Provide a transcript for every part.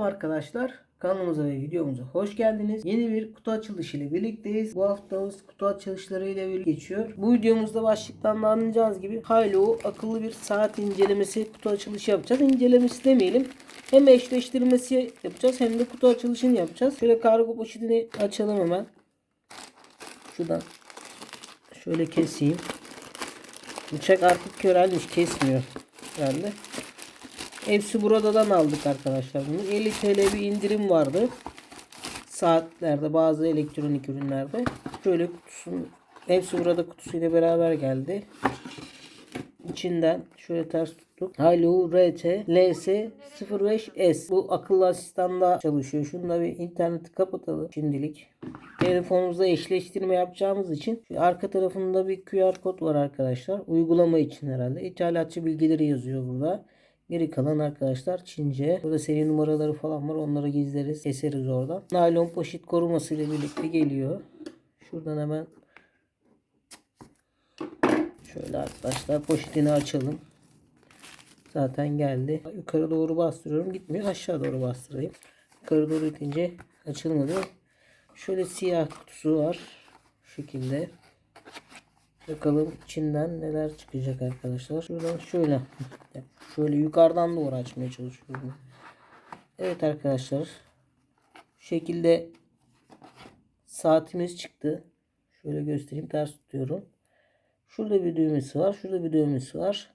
Selam arkadaşlar. Kanalımıza ve videomuza hoş geldiniz. Yeni bir kutu açılışı ile birlikteyiz. Bu haftamız kutu açılışları ile birlikte geçiyor. Bu videomuzda başlıktan da anlayacağınız gibi Hilo akıllı bir saat incelemesi kutu açılışı yapacağız. İncelemesi demeyelim. Hem eşleştirmesi yapacağız hem de kutu açılışını yapacağız. Şöyle kargo poşetini açalım hemen. Şuradan şöyle keseyim. Bıçak artık körelmiş kesmiyor. Herhalde. Hepsi buradan aldık arkadaşlar bunu. 50 TL bir indirim vardı. Saatlerde bazı elektronik ürünlerde. Şöyle kutusun hepsi burada kutusuyla beraber geldi. İçinden şöyle ters tuttuk. Halo RT LS 05S. Bu akıllı asistanda çalışıyor. Şunu da bir interneti kapatalım şimdilik. Telefonumuzda eşleştirme yapacağımız için arka tarafında bir QR kod var arkadaşlar. Uygulama için herhalde. İthalatçı bilgileri yazıyor burada. Geri kalan arkadaşlar Çince. Burada seri numaraları falan var. Onları gizleriz. Keseriz oradan. Naylon poşet koruması ile birlikte geliyor. Şuradan hemen şöyle arkadaşlar poşetini açalım. Zaten geldi. Yukarı doğru bastırıyorum. Gitmiyor. Aşağı doğru bastırayım. Yukarı doğru itince açılmadı. Şöyle siyah kutusu var. Şu şekilde. Bakalım içinden neler çıkacak arkadaşlar. Şuradan şöyle. Şöyle yukarıdan doğru açmaya çalışıyorum. Evet arkadaşlar. Şu şekilde saatimiz çıktı. Şöyle göstereyim. Ters tutuyorum. Şurada bir düğmesi var. Şurada bir düğmesi var.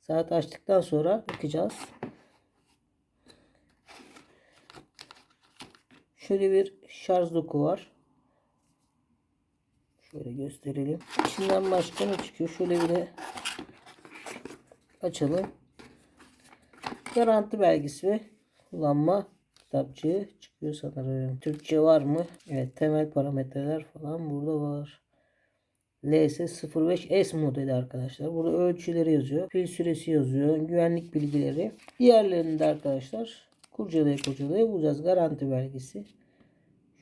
Saat açtıktan sonra bakacağız. Şöyle bir şarj doku var. Şöyle gösterelim. İçinden başka ne çıkıyor? Şöyle bir de açalım. Garanti belgesi ve kullanma kitapçığı çıkıyor sanırım. Türkçe var mı? Evet temel parametreler falan burada var. LS05S modeli arkadaşlar. Burada ölçüleri yazıyor. Pil süresi yazıyor. Güvenlik bilgileri. Diğerlerinde arkadaşlar kurcalaya kurcalaya bulacağız. Garanti belgesi.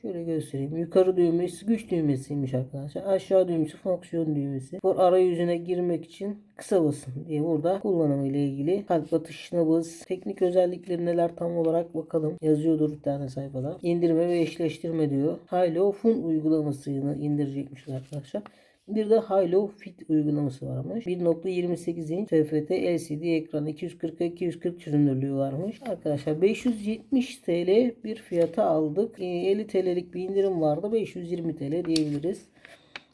Şöyle göstereyim. Yukarı düğmesi güç düğmesiymiş arkadaşlar. Aşağı düğmesi fonksiyon düğmesi. Bu arayüzüne girmek için kısa basın diye burada kullanımı ile ilgili kalp atış nabız, teknik özellikleri neler tam olarak bakalım. Yazıyordur bir tane sayfada. İndirme ve eşleştirme diyor. Hilo Fun uygulamasını indirecekmiş arkadaşlar. Bir de Hilo Fit uygulaması varmış. 1.28 inç TFT LCD ekran 240'a 240 çözünürlüğü varmış. Arkadaşlar 570 TL bir fiyata aldık. Ee, 50 TL'lik bir indirim vardı. 520 TL diyebiliriz.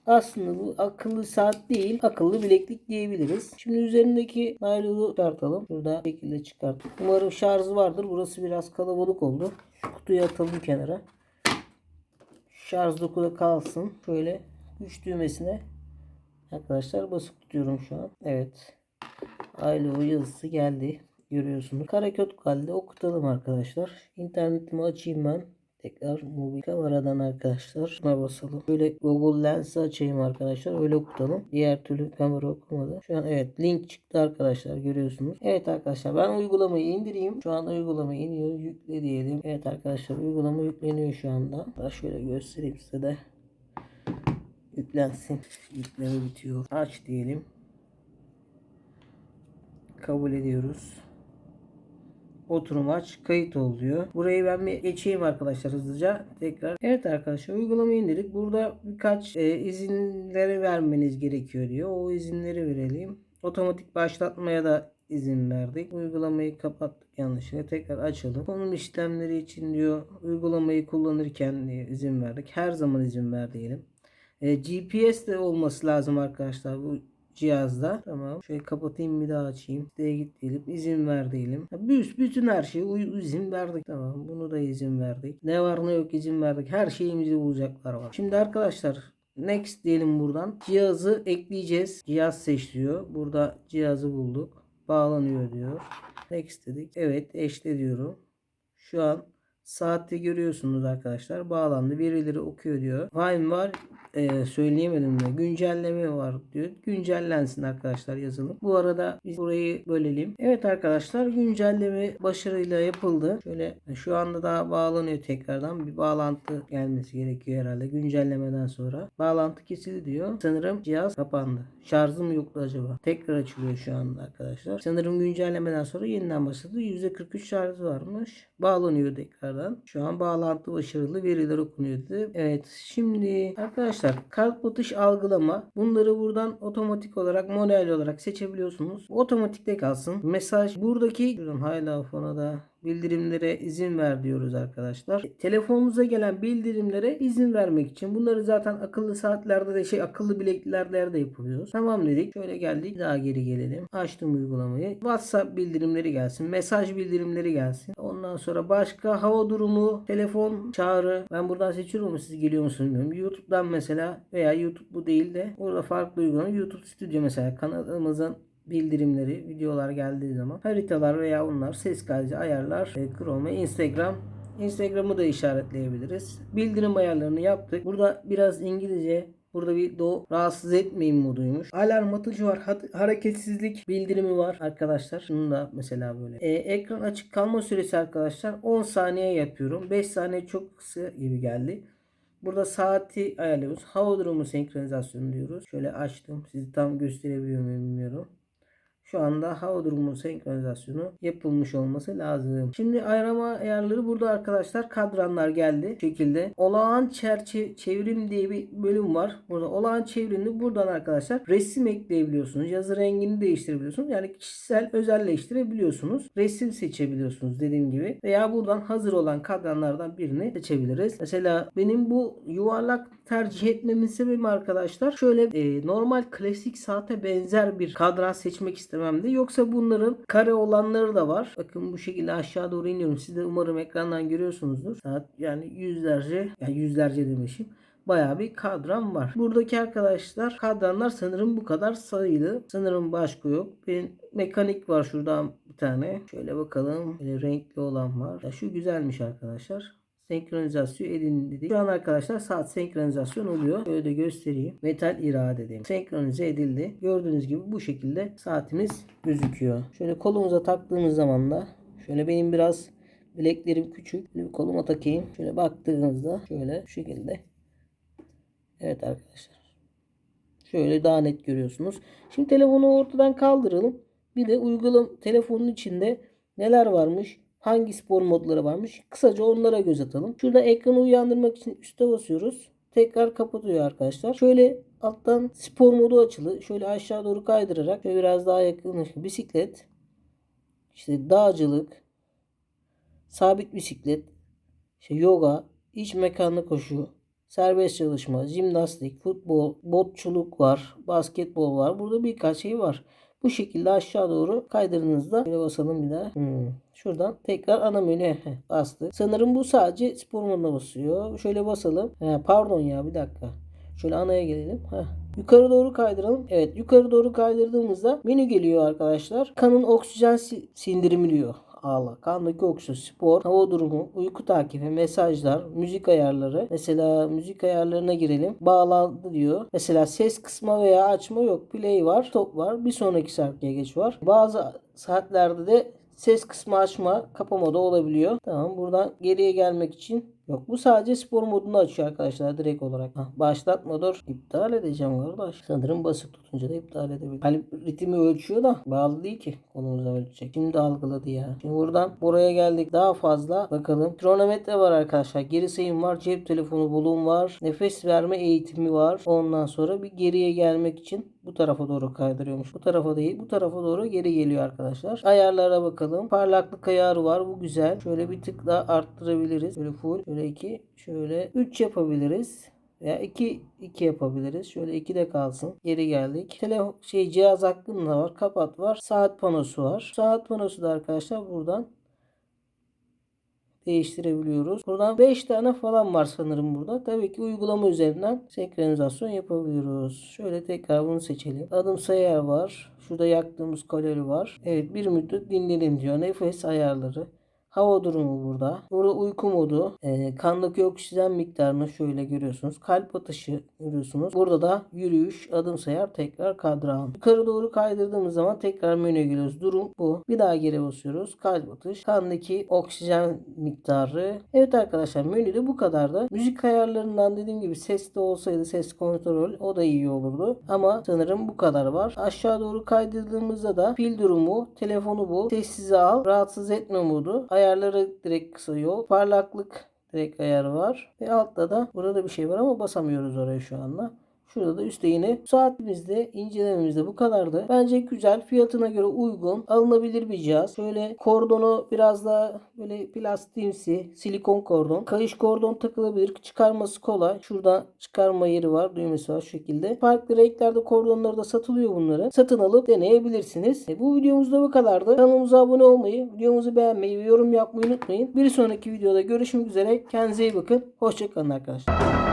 Aslında bu akıllı saat değil, akıllı bileklik diyebiliriz. Şimdi üzerindeki naylonu çıkartalım. Şurada bir şekilde çıkart. Umarım şarjı vardır. Burası biraz kalabalık oldu. Şu kutuyu atalım kenara. Şarj doku da kalsın. Şöyle güç düğmesine arkadaşlar basıp tutuyorum şu an. Evet. Aile yazısı geldi. Görüyorsunuz. Karakod halde okutalım arkadaşlar. İnternetimi açayım ben. Tekrar mobil kameradan arkadaşlar. Buna basalım. Böyle Google Lens'i açayım arkadaşlar. Öyle okutalım. Diğer türlü kamera okumadı. Şu an evet link çıktı arkadaşlar. Görüyorsunuz. Evet arkadaşlar ben uygulamayı indireyim. Şu anda uygulama iniyor. Yükle diyelim. Evet arkadaşlar uygulama yükleniyor şu anda. Daha şöyle göstereyim size de yüklensin. Yükleme bitiyor. Aç diyelim. Kabul ediyoruz. Oturum aç. Kayıt ol diyor. Burayı ben bir geçeyim arkadaşlar hızlıca. Tekrar. Evet arkadaşlar uygulamayı indirdik. Burada birkaç e, izinleri vermeniz gerekiyor diyor. O izinleri verelim. Otomatik başlatmaya da izin verdik. Uygulamayı kapattık yanlışlıkla. Tekrar açalım. Konum işlemleri için diyor uygulamayı kullanırken izin verdik. Her zaman izin ver diyelim. E, GPS de olması lazım arkadaşlar bu cihazda. Tamam. Şöyle kapatayım bir daha açayım. Siteye git diyelim. İzin ver diyelim. Ya, Bütün, her şeye izin verdik. Tamam. Bunu da izin verdik. Ne var ne yok izin verdik. Her şeyimizi bulacaklar var. Şimdi arkadaşlar next diyelim buradan. Cihazı ekleyeceğiz. Cihaz seç diyor. Burada cihazı bulduk. Bağlanıyor diyor. Next dedik. Evet eşle diyorum. Şu an Saati görüyorsunuz arkadaşlar. Bağlandı. Verileri okuyor diyor. Time var. Ee, söyleyemedim de. Güncelleme var diyor. Güncellensin arkadaşlar yazılım. Bu arada biz burayı bölelim. Evet arkadaşlar güncelleme başarıyla yapıldı. Şöyle şu anda daha bağlanıyor tekrardan. Bir bağlantı gelmesi gerekiyor herhalde güncellemeden sonra. Bağlantı kesildi diyor. Sanırım cihaz kapandı. Şarjı mı yoktu acaba? Tekrar açılıyor şu anda arkadaşlar. Sanırım güncellemeden sonra yeniden başladı. %43 şarjı varmış. Bağlanıyor tekrardan. Şu an bağlantı başarılı. Veriler okunuyor dedi. Evet şimdi arkadaşlar kart batış algılama. Bunları buradan otomatik olarak manuel olarak seçebiliyorsunuz. Otomatikte kalsın. Mesaj buradaki şuradan hala fona da bildirimlere izin ver diyoruz arkadaşlar. Telefonumuza gelen bildirimlere izin vermek için bunları zaten akıllı saatlerde de şey akıllı bileklerde de yapıyoruz. Tamam dedik. Şöyle geldik. Daha geri gelelim. Açtım uygulamayı. WhatsApp bildirimleri gelsin. Mesaj bildirimleri gelsin. Ondan sonra başka hava durumu, telefon çağrı. Ben buradan seçiyorum mu siz geliyor musunuz bilmiyorum. YouTube'dan mesela veya YouTube bu değil de orada farklı uygulama. YouTube Studio mesela kanalımızın bildirimleri, videolar geldiği zaman haritalar veya onlar ses kaydı ayarlar, e, Chrome Instagram Instagram'ı da işaretleyebiliriz. Bildirim ayarlarını yaptık. Burada biraz İngilizce Burada bir do rahatsız etmeyin moduymuş. Alarm atıcı var. hat- hareketsizlik bildirimi var arkadaşlar. Şunu da mesela böyle. E, ekran açık kalma süresi arkadaşlar 10 saniye yapıyorum. 5 saniye çok kısa gibi geldi. Burada saati ayarlıyoruz. Hava durumu senkronizasyonu diyoruz. Şöyle açtım. Sizi tam gösterebiliyor muyum bilmiyorum. Şu anda hava durumu senkronizasyonu yapılmış olması lazım. Şimdi arama ayarları burada arkadaşlar kadranlar geldi. Bu şekilde. Olağan çerçe çevrim diye bir bölüm var. Burada olağan çevrimde buradan arkadaşlar resim ekleyebiliyorsunuz. Yazı rengini değiştirebiliyorsunuz. Yani kişisel özelleştirebiliyorsunuz. Resim seçebiliyorsunuz dediğim gibi. Veya buradan hazır olan kadranlardan birini seçebiliriz. Mesela benim bu yuvarlak tercih etmemin sebebi arkadaşlar şöyle e, normal klasik saate benzer bir kadran seçmek istememdi. Yoksa bunların kare olanları da var. Bakın bu şekilde aşağı doğru iniyorum. Siz de umarım ekrandan görüyorsunuzdur. Saat yani yüzlerce yani yüzlerce demişim. Bayağı bir kadran var. Buradaki arkadaşlar kadranlar sanırım bu kadar sayılı. Sanırım başka yok. Benim mekanik var şuradan bir tane. Şöyle bakalım. Böyle renkli olan var. Ya şu güzelmiş arkadaşlar senkronizasyon edin dedik. Şu an arkadaşlar saat senkronizasyon oluyor. Şöyle de göstereyim. Metal irade edeyim. Senkronize edildi. Gördüğünüz gibi bu şekilde saatimiz gözüküyor. Şöyle kolumuza taktığımız zaman da şöyle benim biraz bileklerim küçük. Şöyle koluma takayım. Şöyle baktığınızda şöyle şu şekilde. Evet arkadaşlar. Şöyle daha net görüyorsunuz. Şimdi telefonu ortadan kaldıralım. Bir de uygulam telefonun içinde neler varmış? Hangi spor modları varmış? Kısaca onlara göz atalım. Şurada ekranı uyandırmak için üste basıyoruz. Tekrar kapatıyor arkadaşlar. Şöyle alttan spor modu açılı. Şöyle aşağı doğru kaydırarak şöyle biraz daha yakın bisiklet, işte dağcılık, sabit bisiklet, işte yoga, iç mekanlı koşu, serbest çalışma, jimnastik, futbol, botçuluk var, basketbol var. Burada birkaç şey var. Bu şekilde aşağı doğru kaydırdığınızda şöyle basalım bir daha. Hmm. Şuradan tekrar ana menüye bastık. Sanırım bu sadece spor moduna basıyor. Şöyle basalım. He, pardon ya bir dakika. Şöyle anaya gelelim. Heh. Yukarı doğru kaydıralım. Evet yukarı doğru kaydırdığımızda menü geliyor arkadaşlar. Kanın oksijen si- sindirimi diyor. Allah. Kandaki oksijen, spor, hava durumu, uyku takibi, mesajlar, müzik ayarları. Mesela müzik ayarlarına girelim. Bağlandı diyor. Mesela ses kısma veya açma yok. Play var, stop var. Bir sonraki şarkıya geç var. Bazı saatlerde de ses kısmı açma, kapama da olabiliyor. Tamam buradan geriye gelmek için Yok bu sadece spor modunu açıyor arkadaşlar direkt olarak. Hah, başlatma dur. İptal edeceğim kardeş. Sanırım basık tutunca da iptal edebilir. Kalp ritmi ölçüyor da bağlı değil ki kolumuza ölçecek. Şimdi algıladı ya. Şimdi buradan buraya geldik. Daha fazla bakalım. Kronometre var arkadaşlar. Geri sayım var. Cep telefonu bulum var. Nefes verme eğitimi var. Ondan sonra bir geriye gelmek için bu tarafa doğru kaydırıyormuş. Bu tarafa değil bu tarafa doğru geri geliyor arkadaşlar. Ayarlara bakalım. Parlaklık ayarı var. Bu güzel. Şöyle bir tık daha arttırabiliriz. Şöyle full. Şöyle 2. Şöyle 3 yapabiliriz. Veya 2 2 yapabiliriz. Şöyle 2 de kalsın. Geri geldik. Telefon şey cihaz hakkında var. Kapat var. Saat panosu var. Saat panosu da arkadaşlar buradan değiştirebiliyoruz. Buradan 5 tane falan var sanırım burada. Tabii ki uygulama üzerinden senkronizasyon yapabiliyoruz. Şöyle tekrar bunu seçelim. Adım sayar var. Şurada yaktığımız kalori var. Evet bir müddet dinleyelim diyor. Nefes ayarları. Hava durumu burada. Burada uyku modu. Ee, kandaki oksijen miktarını şöyle görüyorsunuz. Kalp atışı görüyorsunuz. Burada da yürüyüş, adım sayar, tekrar kadran. Yukarı doğru kaydırdığımız zaman tekrar menüye geliyoruz. Durum bu. Bir daha geri basıyoruz. Kalp atış, kandaki oksijen miktarı. Evet arkadaşlar menüde bu kadardı. Müzik ayarlarından dediğim gibi ses de olsaydı ses kontrol o da iyi olurdu. Ama sanırım bu kadar var. Aşağı doğru kaydırdığımızda da pil durumu, telefonu bu, sessize al, rahatsız etme modu, ayarları direkt yol, parlaklık direkt ayarı var. Ve altta da burada bir şey var ama basamıyoruz oraya şu anda. Şurada da üstte yine saatimizde incelememizde bu kadardı. Bence güzel fiyatına göre uygun alınabilir bir cihaz. Şöyle kordonu biraz daha böyle plastiğimsi silikon kordon. Kayış kordon takılabilir. Çıkarması kolay. Şurada çıkarma yeri var. Düğmesi var şu şekilde. Farklı renklerde kordonları da satılıyor bunların. Satın alıp deneyebilirsiniz. E, bu videomuzda bu kadardı. Kanalımıza abone olmayı, videomuzu beğenmeyi ve yorum yapmayı unutmayın. Bir sonraki videoda görüşmek üzere. Kendinize iyi bakın. Hoşçakalın arkadaşlar.